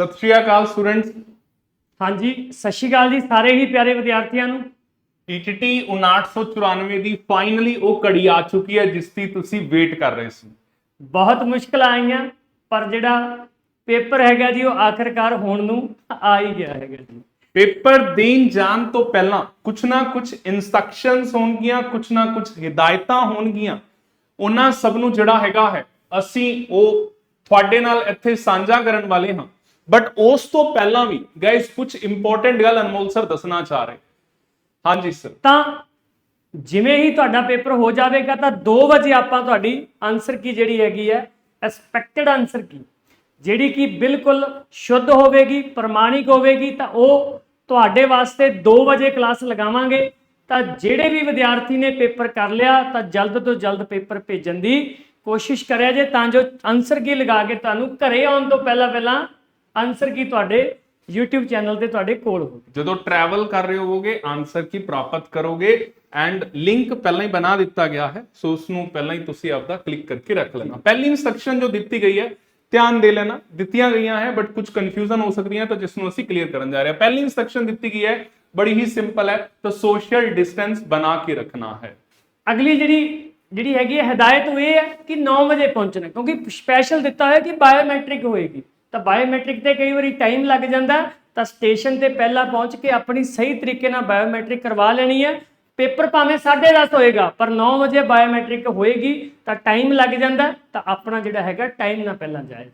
ਸਤਿ ਸ਼੍ਰੀ ਅਕਾਲ ਸਟੂਡੈਂਟਸ। ਹਾਂਜੀ ਸਤਿ ਸ਼੍ਰੀ ਅਕਾਲ ਜੀ ਸਾਰੇ ਹੀ ਪਿਆਰੇ ਵਿਦਿਆਰਥੀਆਂ ਨੂੰ। ਟੀਟੀਟੀ 5994 ਦੀ ਫਾਈਨਲੀ ਉਹ ਕੜੀ ਆ ਚੁੱਕੀ ਹੈ ਜਿਸ ਦੀ ਤੁਸੀਂ ਵੇਟ ਕਰ ਰਹੇ ਸੀ। ਬਹੁਤ ਮੁਸ਼ਕਲ ਆਈਆਂ ਪਰ ਜਿਹੜਾ ਪੇਪਰ ਹੈਗਾ ਜੀ ਉਹ ਆਖਰਕਾਰ ਹੋਣ ਨੂੰ ਆ ਹੀ ਗਿਆ ਹੈਗਾ ਜੀ। ਪੇਪਰ ਦੇਣ ਜਾਣ ਤੋਂ ਪਹਿਲਾਂ ਕੁਛ ਨਾ ਕੁਛ ਇਨਸਟਰਕਸ਼ਨਸ ਹੋਣਗੀਆਂ ਕੁਛ ਨਾ ਕੁਛ ਹਿਦਾਇਤਾਂ ਹੋਣਗੀਆਂ। ਉਹਨਾਂ ਸਭ ਨੂੰ ਜਿਹੜਾ ਹੈਗਾ ਹੈ ਅਸੀਂ ਉਹ ਤੁਹਾਡੇ ਨਾਲ ਇੱਥੇ ਸਾਂਝਾ ਕਰਨ ਵਾਲੇ ਹਾਂ। ਬਟ ਉਸ ਤੋਂ ਪਹਿਲਾਂ ਵੀ ਗਾਇਸ ਕੁਝ ਇੰਪੋਰਟੈਂਟ ਗੱਲ ਅਨਮੋਲ ਸਰ ਦੱਸਣਾ ਚਾਹ ਰਹੇ। ਹਾਂਜੀ ਸਰ ਤਾਂ ਜਿਵੇਂ ਹੀ ਤੁਹਾਡਾ ਪੇਪਰ ਹੋ ਜਾਵੇਗਾ, ਤਾਂ 2 ਵਜੇ ਆਪਾਂ ਤੁਹਾਡੀ ਆਨਸਰ ਕੀ ਜਿਹੜੀ ਹੈਗੀ ਹੈ ਐਕਸਪੈਕਟਡ ਆਨਸਰ ਕੀ। ਜਿਹੜੀ ਕਿ ਬਿਲਕੁਲ ਸ਼ੁੱਧ ਹੋਵੇਗੀ, ਪ੍ਰਮਾਣਿਕ ਹੋਵੇਗੀ, ਤਾਂ ਉਹ ਤੁਹਾਡੇ ਵਾਸਤੇ 2 ਵਜੇ ਕਲਾਸ ਲਗਾਵਾਂਗੇ। ਤਾਂ ਜਿਹੜੇ ਵੀ ਵਿਦਿਆਰਥੀ ਨੇ ਪੇਪਰ ਕਰ ਲਿਆ, ਤਾਂ ਜਲਦ ਤੋਂ ਜਲਦ ਪੇਪਰ ਭੇਜਣ ਦੀ ਕੋਸ਼ਿਸ਼ ਕਰਿਆ ਜੇ, ਤਾਂ ਜੋ ਆਨਸਰ ਕੀ ਲਗਾ ਕੇ ਤੁਹਾਨੂੰ ਘਰੇ ਆਉਣ ਤੋਂ ਪਹਿਲਾਂ ਪਹਿਲਾਂ ਆਨਸਰ ਕੀ ਤੁਹਾਡੇ YouTube ਚੈਨਲ ਤੇ ਤੁਹਾਡੇ ਕੋਲ ਹੋਵੇ ਜਦੋਂ ਟਰੈਵਲ ਕਰ ਰਹੇ ਹੋਵੋਗੇ ਆਨਸਰ ਕੀ ਪ੍ਰਾਪਤ ਕਰੋਗੇ ਐਂਡ ਲਿੰਕ ਪਹਿਲਾਂ ਹੀ ਬਣਾ ਦਿੱਤਾ ਗਿਆ ਹੈ ਸੋ ਉਸ ਨੂੰ ਪਹਿਲਾਂ ਹੀ ਤੁਸੀਂ ਆਪਦਾ ਕਲਿੱਕ ਕਰਕੇ ਰੱਖ ਲੈਣਾ। ਪਹਿਲੀ ਇਨਸਟਰਕਸ਼ਨ ਜੋ ਦਿੱਤੀ ਗਈ ਹੈ ਧਿਆਨ ਦੇ ਲੈਣਾ। ਦਿੱਤੀਆਂ ਗਈਆਂ ਹੈ ਬਟ ਕੁਝ ਕਨਫਿਊਜ਼ਨ ਹੋ ਸਕਦੀਆਂ ਤਾਂ ਜਿਸ ਨੂੰ ਅਸੀਂ ਕਲੀਅਰ ਕਰਨ ਜਾ ਰਹੇ ਹਾਂ। ਪਹਿਲੀ ਇਨਸਟਰਕਸ਼ਨ ਦਿੱਤੀ ਗਈ ਹੈ ਬੜੀ ਹੀ ਸਿੰਪਲ ਹੈ ਤਾਂ ਸੋਸ਼ਲ ਡਿਸਟੈਂਸ ਬਣਾ ਕੇ ਰੱਖਣਾ ਹੈ। ਅਗਲੀ ਜਿਹੜੀ ਜਿਹੜੀ ਹੈਗੀ ਹੈ ਹਦਾਇਤ ਉਹ ਇਹ ਹੈ ਕਿ 9 ਵਜੇ ਪਹੁੰਚਣਾ ਕਿਉਂਕਿ ਸਪੈਸ਼ਲ ਦਿੱਤਾ ਹੋਇਆ ਕਿ ਬਾਇਓਮੈਟ੍ਰਿਕ ਹੋਏਗੀ। ਤਾਂ ਬਾਇਓਮੈਟ੍ਰਿਕ ਤੇ ਕਈ ਵਾਰੀ ਟਾਈਮ ਲੱਗ ਜਾਂਦਾ, ਤਾਂ ਸਟੇਸ਼ਨ ਤੇ ਪਹਿਲਾਂ ਪਹੁੰਚ ਕੇ ਆਪਣੀ ਸਹੀ ਤਰੀਕੇ ਨਾਲ ਬਾਇਓਮੈਟ੍ਰਿਕ ਕਰਵਾ ਲੈਣੀ ਹੈ। ਪੇਪਰ ਭਾਵੇਂ 10:30 ਹੋਏਗਾ, ਪਰ 9 ਵਜੇ ਬਾਇਓਮੈਟ੍ਰਿਕ ਹੋਏਗੀ, ਤਾਂ ਟਾਈਮ ਲੱਗ ਜਾਂਦਾ, ਤਾਂ ਆਪਣਾ ਜਿਹੜਾ ਹੈਗਾ ਟਾਈਮ ਨਾਲ ਪਹਿਲਾਂ ਜਾਏ।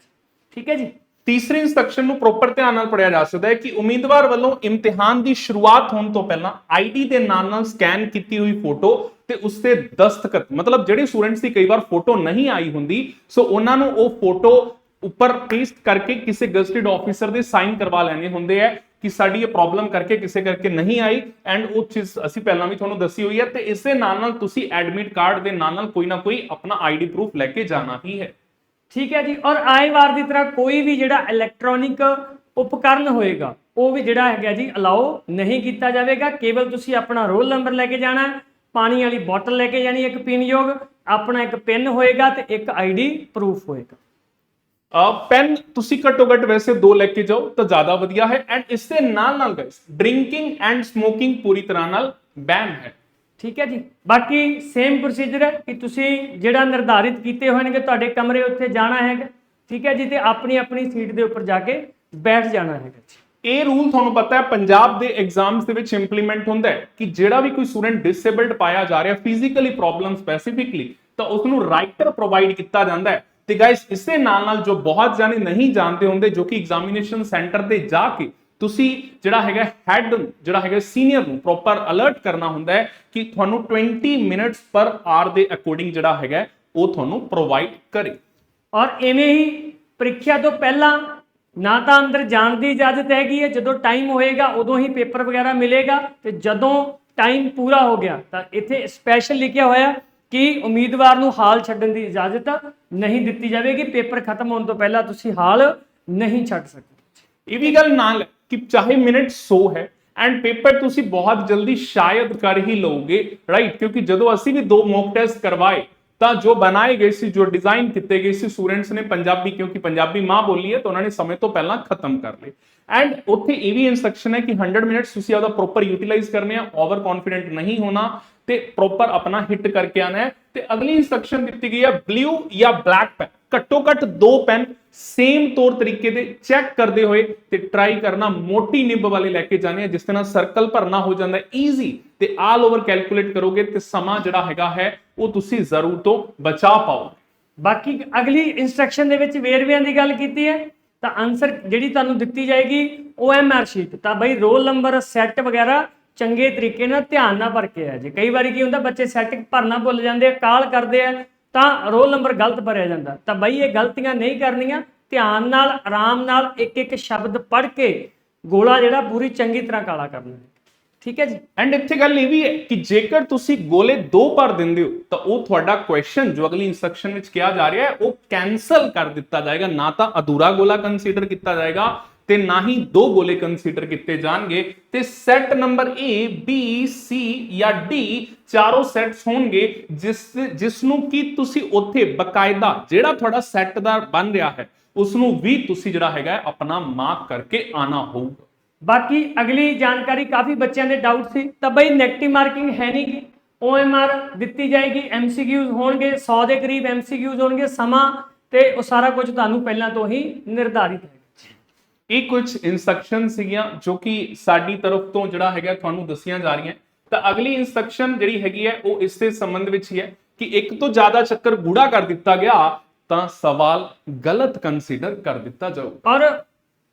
ਠੀਕ ਹੈ ਜੀ? ਤੀਸਰੀ ਇਨਸਟਰਕਸ਼ਨ ਨੂੰ ਪ੍ਰੋਪਰ ਧਿਆਨ ਨਾਲ ਪੜਿਆ ਜਾ ਸਕਦਾ ਹੈ ਕਿ ਉਮੀਦਵਾਰ ਵੱਲੋਂ ਇਮਤਿਹਾਨ ਦੀ ਸ਼ੁਰੂਆਤ ਹੋਣ ਤੋਂ ਪਹਿਲਾਂ ਆਈਡੀ ਦੇ ਨਾਲ ਨਾਲ ਸਕੈਨ ਕੀਤੀ ਹੋਈ ਫੋਟੋ ਤੇ ਉਸ ਤੇ ਦਸਤਖਤ, ਮਤਲਬ ਜਿਹੜੇ ਸਟੂਡੈਂਟਸ ਦੀ ਕਈ ਵਾਰ ਫੋਟੋ ਨਹੀਂ ਆਈ ਹੁੰਦੀ, ਸੋ ਉਹਨਾਂ ਨੂੰ ਉਹ ਫੋਟੋ ਉੱਪਰ ਪੇਸਟ ਕਰਕੇ ਕਿਸੇ ਗਜ਼ਟਿਡ ਆਫੀਸਰ ਦੇ ਸਾਈਨ ਕਰਵਾ ਲੈਣੇ ਹੁੰਦੇ ਆ ਕਿ ਸਾਡੀ ਇਹ ਪ੍ਰੋਬਲਮ ਕਰਕੇ, ਕਿਸੇ ਕਰਕੇ ਨਹੀਂ ਆਈ ਐਂਡ ਉਹ ਚੀਜ਼ ਅਸੀਂ ਪਹਿਲਾਂ ਵੀ ਤੁਹਾਨੂੰ ਦੱਸੀ ਹੋਈ ਹੈ ਤੇ ਇਸ ਦੇ ਨਾਲ ਨਾਲ ਤੁਸੀਂ ਐਡਮਿਟ ਕਾਰਡ ਦੇ ਨਾਲ ਨਾਲ ਕੋਈ ਨਾ ਕੋਈ ਆਪਣਾ ਆਈਡੀ ਪ੍ਰੂਫ ਲੈ ਕੇ ਜਾਣਾ ਹੀ ਹੈ। ਠੀਕ ਹੈ ਜੀ, ਔਰ ਆਏ ਵਾਰ ਦੀ ਤਰ੍ਹਾਂ ਕੋਈ ਵੀ ਜਿਹੜਾ ਇਲੈਕਟ੍ਰੋਨਿਕ ਉਪਕਰਨ ਹੋਏਗਾ, ਉਹ ਵੀ ਜਿਹੜਾ ਹੈਗਾ ਜੀ ਅਲਾਓ ਨਹੀਂ ਕੀਤਾ ਜਾਵੇਗਾ। ਕੇਵਲ ਤੁਸੀਂ ਆਪਣਾ ਰੋਲ ਨੰਬਰ ਲੈ ਕੇ ਜਾਣਾ, ਪਾਣੀ ਵਾਲੀ ਬੋਤਲ ਲੈ ਕੇ ਜਾਣੀ ਹੈ ਇੱਕ ਪੀਣਯੋਗ, ਆਪਣਾ ਇੱਕ ਪਿੰਨ ਹੋਏਗਾ ਤੇ ਇੱਕ ਆਈਡੀ ਪ੍ਰੂਫ ਹੋਏਗਾ। ਪੈਨ ਤੁਸੀਂ ਘੱਟੋ ਘੱਟ ਵੈਸੇ ਦੋ ਲੈ ਕੇ ਜਾਓ ਤਾਂ ਜ਼ਿਆਦਾ ਵਧੀਆ ਹੈ ਐਂਡ ਇਸ ਦੇ ਨਾਲ ਨਾਲ ਗਾਇਸ ਡਰਿੰਕਿੰਗ ਐਂਡ ਸਮੋਕਿੰਗ ਪੂਰੀ ਤਰ੍ਹਾਂ ਨਾਲ ਬੈਨ ਹੈ। ਠੀਕ ਹੈ ਜੀ। ਬਾਕੀ ਸੇਮ ਪ੍ਰੋਸੀਜਰ ਹੈ ਕਿ ਤੁਸੀਂ ਜਿਹੜਾ ਨਿਰਧਾਰਿਤ ਕੀਤੇ ਹੋਏ ਨੇਗੇ ਤੁਹਾਡੇ ਕਮਰੇ ਉੱਥੇ ਜਾਣਾ ਹੈਗਾ। ਠੀਕ ਹੈ ਜੀ ਤੇ ਆਪਣੀ ਆਪਣੀ ਸੀਟ ਦੇ ਉੱਪਰ ਜਾ ਕੇ ਬੈਠ ਜਾਣਾ ਹੈਗਾ ਜੀ। ਇਹ ਰੂਲ ਤੁਹਾਨੂੰ ਪਤਾ ਹੈ ਪੰਜਾਬ ਦੇ ਐਗਜ਼ਾਮਸ ਦੇ ਵਿੱਚ ਇੰਪਲੀਮੈਂਟ ਹੁੰਦਾ ਹੈ ਕਿ ਜਿਹੜਾ ਵੀ ਕੋਈ ਸਟੂਡੈਂਟ ਡਿਸੇਬਲਡ ਪਾਇਆ ਜਾ ਰਿਹਾ ਫਿਜ਼ੀਕਲੀ ਪ੍ਰੋਬਲਮ ਸਪੈਸੀਫਿਕਲੀ ਤਾਂ ਉਸ ਨੂੰ ਰਾਈਟਰ ਪ੍ਰੋਵਾਈਡ ਕੀਤਾ ਜਾਂਦਾ ਹੈ। ਤੇ ਗਾਇਸ ਇਸੇ ਨਾਲ ਨਾਲ ਜੋ ਬਹੁਤ ਜਾਣੇ ਨਹੀਂ ਜਾਣਦੇ ਹੁੰਦੇ, ਜੋ ਕਿ ਐਗਜ਼ਾਮੀਨੇਸ਼ਨ ਸੈਂਟਰ ਤੇ ਜਾ ਕੇ ਤੁਸੀਂ ਜਿਹੜਾ ਹੈਗਾ ਹੈਡ ਜਿਹੜਾ ਹੈਗਾ ਸੀਨੀਅਰ ਨੂੰ ਪ੍ਰੋਪਰ ਅਲਰਟ ਕਰਨਾ ਹੁੰਦਾ ਹੈ ਕਿ ਤੁਹਾਨੂੰ 20 ਮਿੰਟਸ ਪਰ ਆਰ ਦੇ ਅਕੋਰਡਿੰਗ ਜਿਹੜਾ ਹੈਗਾ, ਉਹ ਤੁਹਾਨੂੰ ਪ੍ਰੋਵਾਈਡ ਕਰੇ। ਔਰ ਐਵੇਂ ਹੀ ਪ੍ਰੀਖਿਆ ਤੋਂ ਪਹਿਲਾਂ ਨਾ ਤਾਂ ਅੰਦਰ ਜਾਣ ਦੀ ਇਜਾਜ਼ਤ ਹੈਗੀ ਹੈ, ਜਦੋਂ ਟਾਈਮ ਹੋਏਗਾ, ਉਦੋਂ ਹੀ ਪੇਪਰ ਵਗੈਰਾ ਮਿਲੇਗਾ ਤੇ ਜਦੋਂ ਟਾਈਮ ਪੂਰਾ ਹੋ ਗਿਆ, ਤਾਂ ਇੱਥੇ ਸਪੈਸ਼ਲ ਲਿਖਿਆ ਹੋਇਆ ਕਿ ਉਮੀਦਵਾਰ ਨੂੰ ਹਾਲ ਛੱਡਣ ਦੀ ਇਜਾਜ਼ਤ ਨਹੀਂ ਦਿੱਤੀ ਜਾਵੇਗੀ। ਪੇਪਰ ਖਤਮ ਹੋਣ ਤੋਂ ਪਹਿਲਾਂ ਤੁਸੀਂ ਹਾਲ ਨਹੀਂ ਛੱਡ ਸਕਦੇ। ਇਹ ਵੀ ਗੱਲ ਨਾਲ ਕਿ ਚਾਹੇ ਮਿੰਟ 100 ਹੈ ਐਂਡ ਪੇਪਰ ਤੁਸੀਂ ਬਹੁਤ ਜਲਦੀ ਸ਼ਾਇਦ ਕਰ ਹੀ ਲਓਗੇ ਰਾਈਟ ਕਿਉਂਕਿ ਜਦੋਂ ਅਸੀਂ ਵੀ ਦੋ ਮੌਕ ਟੈਸਟ ਕਰਵਾਏ ਤਾਂ ਜੋ ਬਣਾਏ ਗਏ ਸੀ, ਜੋ ਡਿਜ਼ਾਈਨ ਕੀਤੇ ਗਏ ਸੀ ਸਟੂਡੈਂਟਸ ਨੇ ਪੰਜਾਬੀ, ਕਿਉਂਕਿ ਪੰਜਾਬੀ ਮਾਂ ਬੋਲੀ ਹੈ, ਤਾਂ ਉਹਨਾਂ ਨੇ ਸਮੇਂ ਤੋਂ ਪਹਿਲਾਂ ਖਤਮ ਕਰ ਲਏ। ਐਂਡ ਉੱਥੇ ਇਹ ਵੀ ਇਨਸਟਰਕਸ਼ਨ ਹੈ ਕਿ 100 ਮਿੰਟਸ ਤੁਸੀਂ ਆਪਦਾ ਪ੍ਰੋਪਰ ਯੂਟਿਲਾਈਜ਼ ਕਰਨੇ ਆ ਓਵਰ ਕੌਨਫੀਡੈਂਟ ਨਹੀਂ ਹੋਣਾ ਤੇ ਪ੍ਰੋਪਰ ਆਪਣਾ ਹਿੱਟ ਕਰਕੇ ਆਣਾ ਹੈ। ਤੇ ਅਗਲੀ ਇਨਸਟਰਕਸ਼ਨ ਦਿੱਤੀ ਗਈ ਹੈ ਬਲੂ ਜਾਂ ਬਲੈਕ ਪੈਨ ਘੱਟੋ ਘੱਟ ਦੋ ਪੈਨ ਸੇਮ ਤੌਰ ਤਰੀਕੇ ਦੇ ਚੈੱਕ ਕਰਦੇ ਹੋਏ ਤੇ ਟਰਾਈ ਕਰਨਾ ਮੋਟੀ ਨਿੰਬ ਵਾਲੇ ਲੈ ਕੇ ਜਾਣੇ ਆ, ਜਿਸ ਤਰ੍ਹਾਂ ਸਰਕਲ ਭਰਨਾ ਹੋ ਜਾਂਦਾ ਈਜ਼ੀ ਤੇ ਆਲ ਓਵਰ ਕੈਲਕੂਲੇਟ ਕਰੋਗੇ ਤੇ ਸਮਾਂ ਜਿਹੜਾ ਹੈਗਾ ਹੈ, ਉਹ ਤੁਸੀਂ ਜ਼ਰੂਰ ਤੋਂ ਬਚਾ ਪਾਓ ਬਾਕੀ ਅਗਲੀ ਇਨਸਟਰਕਸ਼ਨ ਦੇ ਵਿੱਚ ਵੇਰਵਿਆਂ ਦੀ ਗੱਲ ਕੀਤੀ ਹੈ, ਤਾਂ ਆਨਸਰ ਜਿਹੜੀ ਤੁਹਾਨੂੰ ਦਿੱਤੀ ਜਾਏਗੀ ਉਹ OMR ਸ਼ੀਟ ਤਾਂ ਬਈ ਰੋਲ ਨੰਬਰ ਸੈੱਟ ਵਗੈਰਾ ਚੰਗੇ ਤਰੀਕੇ ਨਾਲ ਧਿਆਨ ਨਾਲ ਭਰ ਕੇ ਆ ਜੇ। ਕਈ ਵਾਰੀ ਕੀ ਹੁੰਦਾ, ਬੱਚੇ ਸੈੱਟ ਭਰਨਾ ਭੁੱਲ ਜਾਂਦੇ ਆ, ਕਾਲ ਕਰਦੇ ਆ ਤਾਂ ਰੋਲ ਨੰਬਰ ਗਲਤ ਭਰਿਆ ਜਾਂਦਾ। ਤਾਂ ਬਈ ਇਹ ਗਲਤੀਆਂ ਨਹੀਂ ਕਰਨੀਆਂ, ਧਿਆਨ ਨਾਲ, ਆਰਾਮ ਨਾਲ ਇੱਕ ਇੱਕ ਸ਼ਬਦ ਪੜ੍ਹ ਕੇ ਗੋਲਾ ਜਿਹੜਾ ਪੂਰੀ ਚੰਗੀ ਤਰ੍ਹਾਂ ਕਾਲਾ ਕਰਨਾ। ਠੀਕ ਹੈ ਜੀ? ਐਂਡ ਇੱਥੇ ਗੱਲ ਇਹ ਵੀ ਹੈ ਕਿ ਜੇਕਰ ਤੁਸੀਂ ਗੋਲੇ ਦੋ ਭਰ ਦਿੰਦੇ ਹੋ, ਤਾਂ ਉਹ ਤੁਹਾਡਾ ਕੁਐਸਚਨ ਜੋ ਅਗਲੀ ਇਨਸਟਰਕਸ਼ਨ ਵਿੱਚ ਕਿਹਾ ਜਾ ਰਿਹਾ ਹੈ, ਉਹ ਕੈਨਸਲ ਕਰ ਦਿੱਤਾ ਜਾਏਗਾ। ਨਾ ਤਾਂ ਅਧੂਰਾ ਗੋਲਾ ਕੰਸੀਡਰ ਕੀਤਾ ਜਾਏਗਾ ਤੇ ਨਾ ਹੀ ਦੋ ਗੋਲੇ ਕੰਸੀਡਰ ਕੀਤੇ ਜਾਣਗੇ ਤੇ set number A, B, C ਜਾਂ D ਚਾਰੋਂ ਸੈੱਟਸ ਹੋਣਗੇ, ਜਿਸ ਜਿਸ ਨੂੰ ਕੀ ਤੁਸੀਂ ਉੱਥੇ ਬਕਾਇਦਾ ਜਿਹੜਾ ਤੁਹਾਡਾ ਸੈੱਟ ਦਾ ਬਣ ਰਿਹਾ ਹੈ ਉਸ ਨੂੰ ਵੀ ਤੁਸੀਂ ਜਿਹੜਾ ਹੈਗਾ ਆਪਣਾ ਮਾਰਕ ਕਰਕੇ ਆਣਾ ਹੋਊਗਾ। ਬਾਕੀ ਅਗਲੀ ਜਾਣਕਾਰੀ ਕਾਫੀ ਬੱਚਿਆਂ ਦੇ ਡਾਊਟ ਸੀ, ਤਾਂ ਬਈ 네ਗੇਟਿਵ ਮਾਰਕਿੰਗ ਹੈ ਨਹੀਂ ਗੀ OMR ਦਿੱਤੀ ਜਾਏਗੀ MCQs ਹੋਣਗੇ 100 ਦੇ ਕਰੀਬ MCQs ਹੋਣਗੇ, ਸਮਾਂ ਤੇ ਉਹ ਸਾਰਾ ਕੁਝ ਤੁਹਾਨੂੰ ਪਹਿਲਾਂ ਤੋਂ ਹੀ ਨਿਰਧਾਰਿਤ ਹੈ। ਇਹ ਕੁਝ ਇਨਸਟਰਕਸ਼ਨ ਸੀਗੀਆਂ ਜੋ ਕਿ ਸਾਡੀ ਤਰਫ ਤੋਂ ਜਿਹੜਾ ਹੈਗਾ ਤੁਹਾਨੂੰ ਦੱਸੀਆਂ ਜਾ ਰਹੀਆਂ। ਤਾਂ ਅਗਲੀ ਇਨਸਟਰਕਸ਼ਨ ਜਿਹੜੀ ਹੈਗੀ ਹੈ, ਉਹ ਇਸ ਦੇ ਸੰਬੰਧ ਵਿੱਚ ਹੀ ਹੈ ਕਿ ਇੱਕ ਤੋਂ ਜ਼ਿਆਦਾ ਚੱਕਰ ਗੂੜਾ ਕਰ ਦਿੱਤਾ ਗਿਆ, ਤਾਂ ਸਵਾਲ ਗਲਤ ਕੰਸੀਡਰ ਕਰ ਦਿੱਤਾ ਜਾਊਗਾ। ਔਰ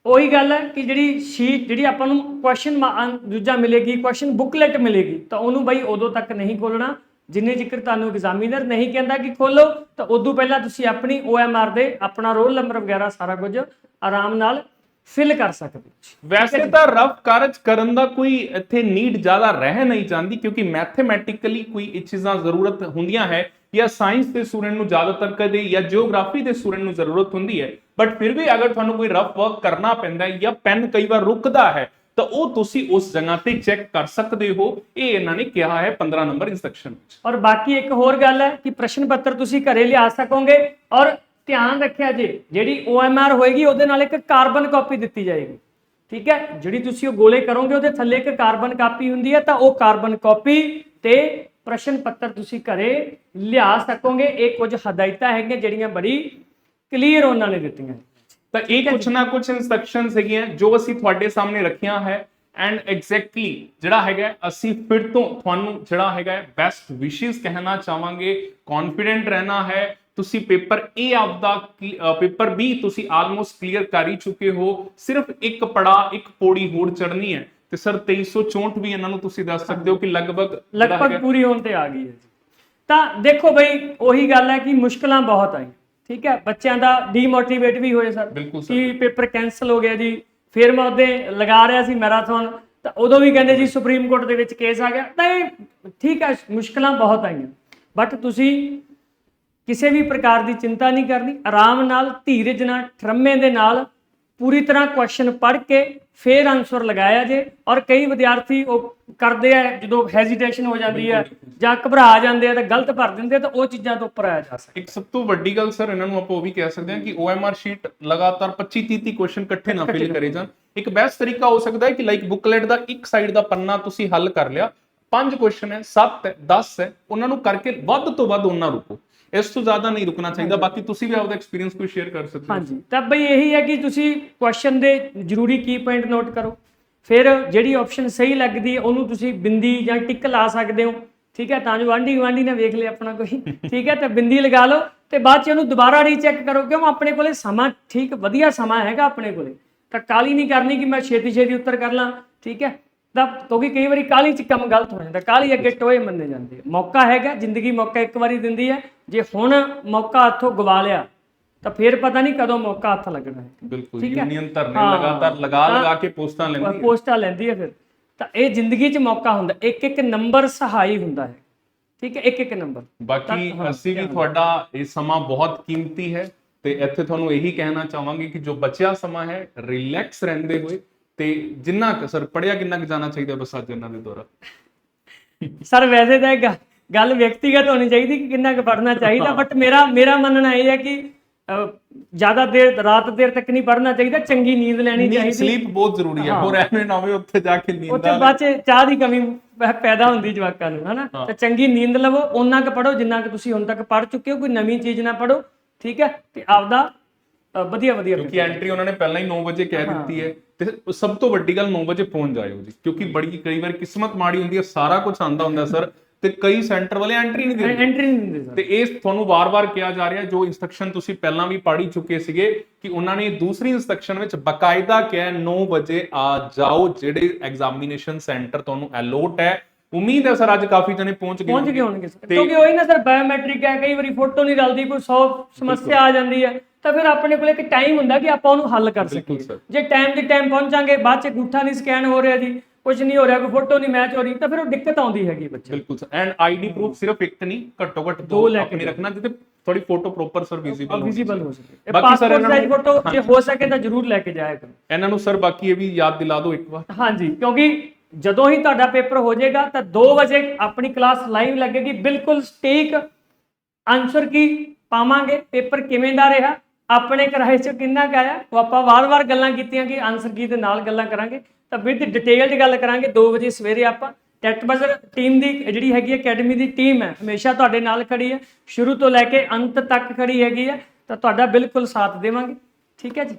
ਉਹੀ ਗੱਲ ਹੈ ਕਿ ਜਿਹੜੀ ਸ਼ੀਟ ਜਿਹੜੀ ਆਪਾਂ ਨੂੰ ਕੁਐਸਚਨ ਦੂਜਾ ਮਿਲੇਗੀ ਕੁਐਸਚਨ ਬੁਕਲੇਟ ਮਿਲੇਗੀ, ਤਾਂ ਉਹਨੂੰ ਬਈ ਉਦੋਂ ਤੱਕ ਨਹੀਂ ਖੋਲਣਾ ਜਿੰਨੇ ਜ਼ਿਕਰ ਤੁਹਾਨੂੰ ਐਗਜ਼ਾਮੀਨਰ ਨਹੀਂ ਕਹਿੰਦਾ ਕਿ ਖੋਲੋ ਤਾਂ ਉਦੋਂ ਪਹਿਲਾਂ ਤੁਸੀਂ ਆਪਣੀ OMR ਦੇ ਆਪਣਾ ਰੋਲ ਨੰਬਰ ਵਗੈਰਾ ਸਾਰਾ ਕੁਝ ਆਰਾਮ ਨਾਲ ਫਿਲ ਕਰ ਸਕਦੇ ਵੈਸੇ ਤਾਂ ਰਫ ਕਾਰਜ ਕਰਨ ਦਾ ਕੋਈ ਇੱਥੇ ਨੀਡ ਜ਼ਿਆਦਾ ਰਹਿ ਨਹੀਂ ਜਾਂਦੀ ਕਿਉਂਕਿ ਮੈਥਮੈਟਿਕਲੀ ਕੋਈ ਇਹ ਚੀਜ਼ਾਂ ਜ਼ਰੂਰਤ ਹੁੰਦੀਆਂ ਹੈ ਜਾਂ ਸਾਇੰਸ ਦੇ ਸਟੂਡੈਂਟ ਨੂੰ ਜ਼ਿਆਦਾਤਰ ਕਦੇ ਜਾਂ ਜਿਓਗ੍ਰਾਫੀ ਦੇ ਸਟੂਡੈਂਟ ਨੂੰ ਜ਼ਰੂਰਤ ਹੁੰਦੀ ਹੈ। ਬਟ ਫਿਰ ਵੀ ਅਗਰ ਤੁਹਾਨੂੰ ਕੋਈ ਰਫ ਵਰਕ ਕਰਨਾ ਪੈਂਦਾ ਹੈ ਜਾਂ ਪੈਨ ਕਈ ਵਾਰ ਰੁਕਦਾ ਹੈ ਤਾਂ ਉਹ ਤੁਸੀਂ ਉਸ ਜਗ੍ਹਾ ਤੇ ਚੈੱਕ ਕਰ ਸਕਦੇ ਹੋ। ਇਹ ਇਹਨਾਂ ਨੇ ਕਿਹਾ ਹੈ 15 ਨੰਬਰ ਇਨਸਟਰਕਸ਼ਨ ਵਿੱਚ। ਔਰ ਬਾਕੀ ਇੱਕ ਹੋਰ ਗੱਲ ਹੈ ਕਿ ਪ੍ਰਸ਼ਨ ਪੱਤਰ ਤੁਸੀਂ ਘਰੇ ਲਿਆ ਸਕੋਗੇ ਔਰ ਧਿਆਨ ਰੱਖਿਆ ਜੇ ਜਿਹੜੀ OMR ਹੋਏਗੀ ਉਹਦੇ ਨਾਲ ਇੱਕ ਕਾਰਬਨ ਕਾਪੀ ਦਿੱਤੀ ਜਾਏਗੀ। ਠੀਕ ਹੈ? ਜਿਹੜੀ ਤੁਸੀਂ ਉਹ ਗੋਲੇ ਕਰੋਗੇ ਉਹਦੇ ਥੱਲੇ ਇੱਕ ਕਾਰਬਨ ਕਾਪੀ ਹੁੰਦੀ ਹੈ ਤਾਂ ਉਹ ਕਾਰਬਨ ਕਾਪੀ ਤੇ ਪ੍ਰਸ਼ਨ ਪੱਤਰ ਤੁਸੀਂ ਘਰੇ ਲਿਆ ਸਕੋਗੇ। ਇਹ ਕੁਝ ਹਦਾਇਤਾਂ ਹੈਗੀਆਂ ਜਿਹੜੀਆਂ ਬੜੀ ਕਲੀਅਰ ਉਹਨਾਂ ਨੇ ਦਿੱਤੀਆਂ। ਤਾਂ ਇਹ ਕੁਛ ਨਾ ਕੁਛ ਇਨਸਟਰਕਸ਼ਨਸ ਹੈਗੀਆਂ ਜੋ ਅਸੀਂ ਤੁਹਾਡੇ ਸਾਹਮਣੇ ਰੱਖੀਆਂ ਹੈ ਐਂਡ ਐਗਜ਼ੈਕਟਲੀ ਜਿਹੜਾ ਹੈਗਾ ਅਸੀਂ ਫਿਰ ਤੋਂ ਤੁਹਾਨੂੰ ਜਿਹੜਾ ਹੈਗਾ ਬੈਸਟ ਵਿਸ਼ੇਸ ਕਹਿਣਾ ਚਾਹਾਂਗੇ। ਕੌਨਫੀਡੈਂਟ ਰਹਿਣਾ ਹੈ ਤੁਸੀਂ ਪੇਪਰ A ਆਪਦਾ ਪੇਪਰ B ਤੁਸੀਂ ਆਲਮੋਸਟ ਕਲੀਅਰ ਕਰ ਹੀ ਚੁੱਕੇ ਹੋ। ਸਿਰਫ ਇੱਕ ਪੜਾ ਇੱਕ ਪੌੜੀ ਹੋਰ ਚੜਨੀ ਹੈ। ਤੇ ਸਰ 2364 ਵੀ ਇਹਨਾਂ ਨੂੰ ਤੁਸੀਂ ਦੱਸ ਸਕਦੇ ਹੋ ਕਿ ਲਗਭਗ ਲਗਭਗ ਪੂਰੀ ਹੋਣ ਤੇ ਆ ਗਈ ਹੈ ਜੀ। ਤਾਂ ਦੇਖੋ ਬਈ ਉਹੀ ਗੱਲ ਹੈ ਕਿ ਮੁਸ਼ਕਲਾਂ ਬਹੁਤ ਆਈ ਠੀਕ ਹੈ ਬੱਚਿਆਂ ਦਾ ਡੀਮੋਟੀਵੇਟ ਵੀ ਹੋਏ ਸਰ। ਕਿ ਪੇਪਰ ਕੈਨਸਲ ਹੋ ਗਿਆ ਜੀ। ਫਿਰ ਮੈਂ ਉਹਦੇ ਲਗਾ ਰਿਹਾ ਸੀ ਮੈਰਾਥਨ ਤਾਂ ਉਦੋਂ ਵੀ ਕਹਿੰਦੇ ਜੀ ਸੁਪਰੀਮ ਕੋਰਟ ਦੇ ਵਿੱਚ ਕੇਸ ਆ ਗਿਆ। ਤਾਂ ਇਹ ਠੀਕ ਹੈ ਮੁਸ਼ਕਲਾਂ ਬਹੁਤ ਆਈਆਂ। ਬਟ ਤੁਸੀਂ ਕਿਸੇ ਵੀ ਪ੍ਰਕਾਰ ਦੀ ਚਿੰਤਾ ਨਹੀਂ ਕਰਨੀ ਆਰਾਮ ਨਾਲ ਧੀਰਜ ਨਾਲ ਠਰਮੇ ਦੇ ਨਾਲ ਪੂਰੀ ਤਰ੍ਹਾਂ ਕੁਐਸਚਨ ਪੜ੍ਹ ਕੇ ਫੇਰ ਆਨਸਰ ਲਗਾਇਆ ਜੇ। ਔਰ ਕਈ ਵਿਦਿਆਰਥੀ ਉਹ ਕਰਦੇ ਆ ਜਦੋਂ ਹੈਜ਼ਿਟੇਸ਼ਨ ਹੋ ਜਾਂਦੀ ਹੈ ਜਾਂ ਘਬਰਾ ਜਾਂਦੇ ਆ ਤਾਂ ਗਲਤ ਭਰ ਦਿੰਦੇ ਆ ਤਾਂ ਉਹ ਚੀਜ਼ਾਂ ਤੋਂ ਉੱਪਰ ਆਇਆ ਜਾ ਸਕਦਾ। ਇੱਕ ਸਭ ਤੋਂ ਵੱਡੀ ਗੱਲ ਸਰ ਇਹਨਾਂ ਨੂੰ ਆਪਾਂ ਉਹ ਵੀ ਕਹਿ ਸਕਦੇ ਹਾਂ ਕਿ OMR ਸ਼ੀਟ ਲਗਾਤਾਰ 25 30 30 ਕੁਐਸਚਨ ਇਕੱਠੇ ਨਾ ਫਿਲ ਕਰੇ ਜਾਣ। ਇੱਕ ਬੈਸਟ ਤਰੀਕਾ ਹੋ ਸਕਦਾ ਹੈ ਕਿ ਲਾਈਕ ਬੁਕਲੇਟ ਦਾ ਇੱਕ ਸਾਈਡ ਦਾ ਪੰਨਾ ਤੁਸੀਂ ਹੱਲ ਕਰ ਲਿਆ। ਪੰਜ ਕੁਐਸਚਨ ਹੈ 7 ਹੈ 10 ਹੈ ਉਹਨਾਂ ਨੂੰ ਕਰਕੇ ਵੱਧ ਤੋਂ ਵੱਧ ਉਹਨਾਂ ਰੁਕੋ। ਇਸ ਤੋਂ ਜ਼ਿਆਦਾ ਨਹੀਂ ਰੁਕਣਾ ਚਾਹੀਦਾ ਬਾਕੀ ਤੁਸੀਂ ਵੀ ਆਪਦਾ ਐਕਸਪੀਰੀਅੰਸ ਕੋਈ ਸ਼ੇਅਰ ਕਰ ਸਕਦੇ ਹੋ। ਹਾਂਜੀ ਤਾਂ ਬਈ ਇਹੀ ਹੈ ਕਿ ਤੁਸੀਂ ਕੁਐਸਚਨ ਦੇ ਜ਼ਰੂਰੀ ਕੀ ਪੁਆਇੰਟ ਨੋਟ ਕਰੋ। ਫਿਰ ਜਿਹੜੀ ਆਪਸ਼ਨ ਸਹੀ ਲੱਗਦੀ ਹੈ ਉਹਨੂੰ ਤੁਸੀਂ ਬਿੰਦੀ ਜਾਂ ਟਿਕ ਲਾ ਸਕਦੇ ਹੋ। ਠੀਕ ਹੈ ਤਾਂ ਜੋ ਆਂਢੀ ਗੁਆਂਢੀ ਨੇ ਵੇਖ ਲਿਆ ਆਪਣਾ ਕੋਈ। ਠੀਕ ਹੈ ਤਾਂ ਬਿੰਦੀ ਲਗਾ ਲਓ ਤੇ ਬਾਅਦ ਚ ਉਹਨੂੰ ਦੁਬਾਰਾ ਰੀਚੈਕ ਕਰੋ ਕਿਉਂ ਆਪਣੇ ਕੋਲੇ ਸਮਾਂ ਠੀਕ ਵਧੀਆ ਸਮਾਂ ਹੈਗਾ ਆਪਣੇ ਕੋਲੇ। ਤਾਂ ਕਾਲੀ ਨਹੀਂ ਕਰਨੀ ਕਿ ਮੈਂ ਛੇਤੀ ਛੇਤੀ ਉੱਤਰ ਕਰ ਲਾਂ। ਠੀਕ ਹੈ ਤਾਂ ਕਿਉਂਕਿ ਕਈ ਵਾਰੀ ਕਾਲੀ ਚ ਕੰਮ ਗਲਤ ਹੋ ਜਾਂਦਾ ਕਾਲੀ ਅੱਗੇ ਟੋਏ ਮੰਨੇ ਜਾਂਦੇ। ਮੌਕਾ ਹੈਗਾ ਜ਼ਿੰਦਗੀ ਮੌਕਾ ਇੱਕ ਵਾਰੀ ਦਿੰਦੀ ਹੈ। ਜੇ ਹੁਣ ਮੌਕਾ ਹੱਥੋਂ ਗਵਾ ਲਿਆ ਤਾਂ ਫਿਰ ਪਤਾ ਨਹੀਂ ਕਦੋਂ ਮੌਕਾ ਹੱਥ ਲੱਗਣਾ ਹੈ। ਬਿਲਕੁਲ। ਯੂਨੀਅਨ ਧਰਨੇ। ਲਗਾਤਾਰ ਲਗਾ ਲਗਾ ਕੇ ਪੋਸਟਾਂ ਲੈਂਦੀ ਹੈ। ਪੋਸਟਾਂ ਲੈਂਦੀ ਹੈ ਫਿਰ। ਤਾਂ ਇਹ ਜ਼ਿੰਦਗੀ 'ਚ ਮੌਕਾ ਹੁੰਦਾ ਇੱਕ ਇੱਕ ਨੰਬਰ ਸਹਾਈ ਹੁੰਦਾ ਹੈ। ਠੀਕ ਹੈ? ਇੱਕ ਇੱਕ ਨੰਬਰ। ਬਾਕੀ ਅਸੀਂ ਵੀ ਤੁਹਾਡਾ ਇਹ ਸਮਾਂ ਬਹੁਤ ਕੀਮਤੀ ਹੈ ਤੇ ਇੱਥੇ ਤੁਹਾਨੂੰ ਇਹੀ ਕਹਿਣਾ ਚਾਹਾਂਗੇ ਕਿ ਜੋ ਬਚਿਆ ਸਮਾਂ ਹੈ ਰਿਲੈਕਸ ਰਹਿੰਦੇ ਹੋਏ ਤੇ ਜਿੰਨਾ ਕੁ ਸਰ ਪੜਿਆ ਕਿੰਨਾ ਕੁ ਜਾਣਾ ਚਾਹੀਦਾ ਬਸ ਅੱਜ ਇਹਨਾਂ ਦੇ ਦੌਰਾਨ ਸਰ ਵੈਸੇ ਤਾਂ ਇਹ ਗੱਲ ਵਿਅਕਤੀਗਤ ਹੋਣੀ ਚਾਹੀਦੀ ਕਿ ਕਿੰਨਾ ਕੁ ਪੜ੍ਹਨਾ ਚਾਹੀਦਾ ਬਟ ਮੇਰਾ ਮੇਰਾ ਮੰਨਣਾ ਇਹ ਹੈ ਕਿ ਜ਼ਿਆਦਾ ਦੇਰ ਰਾਤ ਦੇਰ ਤੱਕ ਨਹੀਂ ਪੜ੍ਹਨਾ ਚਾਹੀਦਾ ਚੰਗੀ ਨੀਂਦ ਲੈਣੀ ਚਾਹੀਦੀ। ਸਲੀਪ ਬਹੁਤ ਜ਼ਰੂਰੀ ਹੈ। ਹੋਰ ਐਵੇਂ ਨਾ ਹੋਵੇ ਉੱਥੇ ਜਾ ਕੇ ਨੀਂਦ ਉੱਥੇ ਬਾਅਦ 'ਚ ਚਾਹ ਦੀ ਕਮੀ ਪੈਦਾ ਹੁੰਦੀ ਜਵਾਕਾਂ ਨੂੰ ਹਨਾ? ਤਾਂ ਚੰਗੀ ਨੀਂਦ ਲਵੋ ਉਹਨਾਂ ਕੁ ਪੜੋ ਜਿੰਨਾ ਕੁ ਤੁਸੀਂ ਹੁਣ ਤੱਕ ਪੜ੍ਹ ਚੁੱਕੇ ਹੋ ਕੋਈ ਨਵੀਂ ਚੀਜ਼ ਨਾ ਪੜੋ ਠੀਕ ਹੈ? ਤੇ ਆਪਦਾ ਵਧੀਆ ਵਧੀਆ ਕਿਉਂਕਿ ਐਂਟਰੀ ਉਹਨਾਂ ਨੇ ਪਹਿਲਾਂ ਹੀ 9 ਵਜੇ ਕਹਿ ਦਿੱਤੀ ਹੈ। ਤੇ ਸਭ ਤੋਂ ਵੱਡੀ ਗੱਲ 9 ਵਜੇ ਪਹੁੰਚ ਜਾਇਓ ਜੀ ਕਿਉਂਕਿ ਬੜੀ ਕਈ ਵਾਰ ਕਿਸਮਤ ਮਾੜੀ ਹੁੰਦੀ ਹੈ ਸਾਰਾ ਕੁਝ ਆਂਦਾ ਹੁੰਦਾ ਸਰ ਤੇ ਕਈ ਸੈਂਟਰ ਵਾਲੇ ਐਂਟਰੀ ਨਹੀਂ ਦਿੰਦੇ ਐਂਟਰੀ ਨਹੀਂ ਦਿੰਦੇ ਸਰ। ਤੇ ਇਹ ਤੁਹਾਨੂੰ ਵਾਰ-ਵਾਰ ਕਿਹਾ ਜਾ ਰਿਹਾ ਜੋ ਇਨਸਟਰਕਸ਼ਨ ਤੁਸੀਂ ਪਹਿਲਾਂ ਵੀ ਪੜ੍ਹ ਹੀ ਚੁੱਕੇ ਸੀਗੇ ਕਿ ਉਹਨਾਂ ਨੇ ਦੂਸਰੀ ਇਨਸਟਰਕਸ਼ਨ ਵਿੱਚ ਬਕਾਇਦਾ ਕਿਹਾ 9 ਵਜੇ ਆ ਜਾਓ ਜਿਹੜੇ ਐਗਜ਼ਾਮੀਨੇਸ਼ਨ ਸੈਂਟਰ ਤੁਹਾਨੂੰ ਅਲੋਟ ਹੈ। ਉਮੀਦ ਹੈ ਸਰ ਅੱਜ ਕਾਫੀ ਜਣੇ ਪਹੁੰਚ ਗਏ ਪਹੁੰਚ ਗਏ ਹੋਣਗੇ। ਸਰ। ਕਿਉਂਕਿ ਉਹੀ ਨਾ ਸਰ ਬਾਇਓਮੈਟ੍ਰਿਕ ਹੈ ਕਈ ਵਾਰੀ ਫੋਟੋ ਨਹੀਂ ਰਲਦੀ ਕੋਈ 100 ਸਮੱਸਿਆ ਆ ਜਾਂਦੀ ਹੈ। ਤਾਂ ਫਿਰ ਆਪਣੇ ਕੋਲ ਇੱਕ ਟਾਈਮ ਹੁੰਦਾ ਕਿ ਆਪਾਂ ਉਹਨੂੰ ਹੱਲ ਕਰ ਸਕੀਏ। ਸਰ। ਜੇ ਟਾਈਮ ਦੀ ਟਾਈਮ ਪਹੁੰਚਾਂਗੇ ਬਾਅਦ ਚ ਅੰਗੂਠਾ ਨਹੀਂ ਸਕੈਨ ਹੋ ਰਿਹਾ ਜੀ ਕੁਝ ਨਹੀਂ ਹੋ ਰਿਹਾ ਕੋਈ ਫੋਟੋ ਨਹੀਂ ਮੈਚ ਹੋ ਰਹੀ ਤਾਂ ਫਿਰ ਉਹ ਦਿੱਕਤ ਆਉਂਦੀ ਹੈਗੀ ਬੱਚੇ। ਬਿਲਕੁਲ ਸਰ। ਐਂਡ ਆਈਡੀ ਪ੍ਰੂਫ ਸਿਰਫ ਇੱਕ ਨਹੀਂ ਘੱਟੋ ਘੱਟ ਦੋ ਆਪਣੇ ਰੱਖਣਾ ਜਿੱਤੇ ਥੋੜੀ ਫੋਟੋ ਪ੍ਰੋਪਰ ਸਰ ਵਿਜ਼ੀਬਲ ਹੋ ਵਿਜ਼ੀਬਲ ਹੋ ਸਕੇ। ਬਾਕੀ ਪਾਸਪੋਰਟ ਇਹਨਾਂ ਨੂੰ- ਫੋਟੋ ਜੇ ਹੋ ਸਕੇ ਤਾਂ ਜ਼ਰੂਰ ਲੈ ਕੇ ਜਾਇਆ ਕਰੋ। ਇਹਨਾਂ ਨੂੰ ਸਰ ਬਾਕੀ ਇਹ ਵੀ ਯਾਦ ਦਿਲਾ ਦਿਓ ਇੱਕ ਵਾਰ। ਹਾਂਜੀ ਕਿਉਂਕਿ ਜਦੋਂ ਹੀ ਤੁਹਾਡਾ ਪੇਪਰ ਹੋ ਜਾਏਗਾ ਤਾਂ 2 ਵਜੇ ਆਪਣੀ ਕਲਾਸ ਲਾਈਵ ਲੱਗੇਗੀ। ਬਿਲਕੁਲ ਸਟੀਕ ਆਨਸਰ ਕੀ ਪਾਵਾਂਗੇ? ਪੇਪਰ ਕਿਵੇਂ ਦਾ ਰਿਹਾ? ਆਪਣੇ ਕਿਰਾਏ ਚ ਕਿੰਨਾ ਕੁ ਆਇਆ? ਉਹ ਆਪਾਂ ਵਾਰ-ਵਾਰ ਗੱਲਾਂ ਕੀਤੀਆਂ ਕਿ ਆਨਸਰ ਕੀ ਦੇ ਨਾਲ ਗੱਲਾਂ ਕਰਾਂਗੇ। ਤਾਂ ਵਿਦ ਡਿਟੇਲਡ ਗੱਲ ਕਰਾਂਗੇ 2 ਵਜੇ ਸਵੇਰੇ ਆਪਾਂ। ਟੈਟ ਬਜ਼ਰ ਟੀਮ ਦੀ ਜਿਹੜੀ ਹੈਗੀ ਅਕੈਡਮੀ ਦੀ ਟੀਮ ਹੈ ਹਮੇਸ਼ਾ ਤੁਹਾਡੇ ਨਾਲ ਖੜੀ ਹੈ। ਸ਼ੁਰੂ ਤੋਂ ਲੈ ਕੇ ਅੰਤ ਤੱਕ ਖੜੀ ਹੈਗੀ ਹੈ। ਤਾਂ ਤੁਹਾਡਾ ਬਿਲਕੁਲ ਸਾਥ ਦੇਵਾਂਗੇ। ਠੀਕ ਹੈ ਜੀ?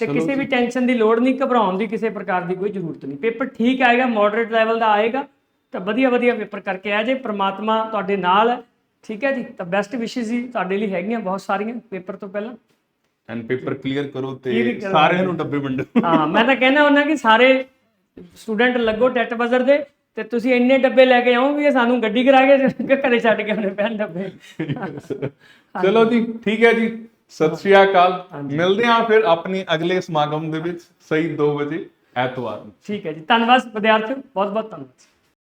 ਤੇ ਕਿਸੇ ਵੀ ਟੈਨਸ਼ਨ ਦੀ ਲੋੜ ਨਹੀਂ ਘਬਰਾਉਣ ਦੀ ਕਿਸੇ ਪ੍ਰਕਾਰ ਦੀ ਕੋਈ ਜ਼ਰੂਰਤ ਨਹੀਂ। ਪੇਪਰ ਠੀਕ ਆਏਗਾ ਮੋਡਰੇਟ ਲੈਵਲ ਦਾ ਆਏਗਾ। ਤਾਂ ਵਧੀਆ ਵਧੀਆ ਪੇਪਰ ਕਰਕੇ ਆ ਜੇ ਪ੍ਰਮਾਤਮਾ ਤੁਹਾਡੇ ਨਾਲ ਹੈ। ਠੀਕ ਹੈ ਜੀ? ਤਾਂ ਬੈਸਟ ਵਿਸ਼ੇਸ ਹੀ ਤੁਹਾਡੇ ਲਈ ਹੈਗੀਆਂ ਬਹੁਤ ਸਾਰੀਆਂ ਪੇਪਰ ਤੋਂ ਪਹਿਲਾਂ। ਐਂਡ ਪੇਪਰ ਕਲੀਅਰ ਕਰੋ ਤੇ। ਸਾਰਿਆਂ ਨੂੰ ਡੱਬੇ ਵੰਡੋ। ਹਾਂ ਮੈਂ ਤਾਂ ਕਹਿੰਦਾ ਹੁੰਦਾ ਕਿ ਸਾਰੇ ਸਟੂਡੈਂਟ ਲੱਗੋ ਟੈਟ ਬਜ਼ਰ ਦੇ ਤੇ ਤੁਸੀਂ ਇੰਨੇ ਡੱਬੇ ਲੈ ਕੇ ਆਓ ਵੀ ਸਾਨੂੰ ਗੱਡੀ ਕਰਾ ਕੇ ਘਰੇ ਛੱਡ ਕੇ ਆਉਣੇ ਪੈਣ ਡੱਬੇ। ਚਲੋ ਜੀ ਠੀਕ ਹੈ ਜੀ। ਸਤਿ ਸ਼੍ਰੀ ਅਕਾਲ। ਮਿਲਦੇ ਹਾਂ ਫਿਰ ਆਪਣੀ ਅਗਲੇ ਸਮਾਗਮ ਦੇ ਵਿੱਚ ਸਹੀ 2 ਵਜੇ ਐਤਵਾਰ ਠੀਕ ਹੈ ਜੀ। ਧੰਨਵਾਦ ਵਿਦਿਆਰਥੀਓ ਬਹੁਤ ਬਹੁਤ ਧੰਨਵਾਦ।